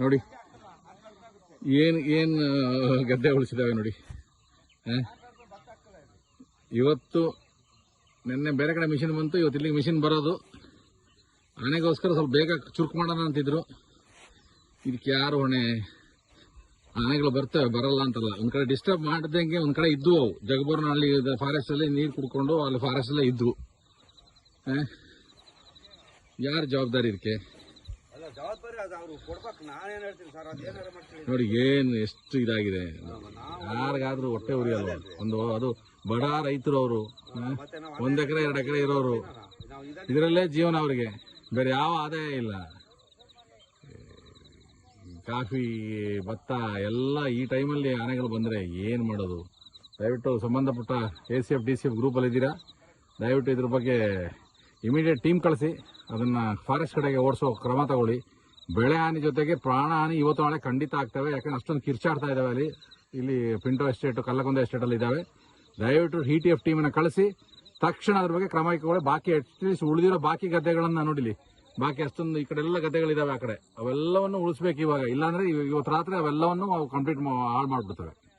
ನೋಡಿ. ಏನು ಏನು ಗದ್ದೆ ಉಳಿಸಿದಾವೆ ನೋಡಿ? ಇವತ್ತು ನಿನ್ನೆ ಬೇರೆ ಕಡೆ ಮಿಷಿನ್ ಬಂತು, ಇವತ್ತು ಇಲ್ಲಿಗೆ ಮಿಷಿನ್ ಬರೋದು. ಆನೆಗೋಸ್ಕರ ಸ್ವಲ್ಪ ಬೇಗ ಚುರುಕು ಮಾಡೋಣ ಅಂತಿದ್ರು. ಇದಕ್ಕೆ ಯಾರು ಹೊಣೆ? ಆನೆಗಳು ಬರ್ತವೆ, ಬರಲ್ಲ ಅಂತಲ್ಲ. ಒಂದ್ ಕಡೆ ಡಿಸ್ಟರ್ಬ್ ಮಾಡ್ದಂಗೆ ಒಂದ್ ಕಡೆ ಇದ್ವು ಅವು. ಫಾರೆಸ್ಟ್ ಅಲ್ಲಿ ನೀರು ಕುಡ್ಕೊಂಡು, ಅಲ್ಲಿ ಫಾರೆಸ್ಟ್ ಅಲ್ಲೇ ಇದ್ವು. ಯಾರ ಜವಾಬ್ದಾರಿ ಇದಕ್ಕೆ? ಜವಾಬ್ದಾರಿ ಅದು ಅವ್ರು ಕೊಡ್ಬೇಕು. ನಾನೇನ್ ಹೇಳ್ತೀನಿ ಸರ್ ಅದು ಏನಾರ ಮಾಡ್ತೀನಿ ನೋಡಿ ಏನು ಎಷ್ಟು ಇದಾಗಿದೆ. ಯಾರಿಗಾದ್ರೂ ಹೊಟ್ಟೆ ಉರಿಯಲ್ಲ ಒಂದು ಅದು ಬಡ ರೈತರು ಅವರು ಒಂದ್ ಎಕರೆ ಎರಡು ಎಕರೆ ಇರೋರು. ಇದರಲ್ಲೇ ಜೀವನ ಅವರಿಗೆ. ಬೇರೆ ಯಾವ ಆದಾಯ ಇಲ್ಲ. ಕಾಫಿ ಭತ್ತ ಎಲ್ಲ ಈ ಟೈಮಲ್ಲಿ ಆನೆಗಳು ಬಂದರೆ ಏನು ಮಾಡೋದು? ದಯವಿಟ್ಟು ಸಂಬಂಧಪಟ್ಟ A C F D C F ಗ್ರೂಪಲ್ಲಿ ಇದ್ದೀರಾ? ದಯವಿಟ್ಟು ಇದ್ರ ಬಗ್ಗೆ ಇಮಿಡಿಯೇಟ್ ಟೀಮ್ ಕಳಿಸಿ, ಅದನ್ನು ಫಾರೆಸ್ಟ್ ಕಡೆಗೆ ಓಡಿಸೋ ಕ್ರಮ ತಗೊಳ್ಳಿ. ಬೆಳೆ ಹಾನಿ ಜೊತೆಗೆ ಪ್ರಾಣ ಹಾನಿ ಇವತ್ತು ನಾಳೆ ಖಂಡಿತ ಆಗ್ತವೆ, ಯಾಕಂದ್ರೆ ಅಷ್ಟೊಂದು ಕಿರ್ಚಾಡ್ತಾ ಇದ್ದಾವೆ ಅಲ್ಲಿ. ಇಲ್ಲಿ ಪಿಂಟೋ ಎಸ್ಟೇಟು ಕಲ್ಲಕೊಂದ ಎಸ್ಟೇಟಲ್ಲಿ ಇದ್ದಾವೆ ದಯವಿಟ್ಟು ಹಿ ಟಿ ಎಫ್ ಟೀಮನ್ನು ಕಳಿಸಿ, ತಕ್ಷಣ ಅದ್ರ ಬಗ್ಗೆ ಕ್ರಮ ಕೈಗೊಳ್ಳಿ ಬಾಕಿ ಅಟ್ಲೀಸ್ಟ್ ಉಳಿದಿರೋ ಬಾಕಿ ಗದ್ದೆಗಳನ್ನು ನೋಡಿಲಿ. ಬಾಕಿ ಅಷ್ಟೊಂದು ಈ ಕಡೆ ಎಲ್ಲ ಗದ್ದೆಗಳಿದ್ದಾವೆ ಆ ಕಡೆ. ಅವೆಲ್ಲವನ್ನು ಉಳಿಸ್ಬೇಕು ಇವಾಗ. ಇಲ್ಲಾಂದ್ರೆ ಇವ- ಇವತ್ತು ರಾತ್ರಿ ಅವೆಲ್ಲವನ್ನು ಕಂಪ್ಲೀಟ್ ಹಾಳು ಮಾಡ್ಬಿಡ್ತವೆ.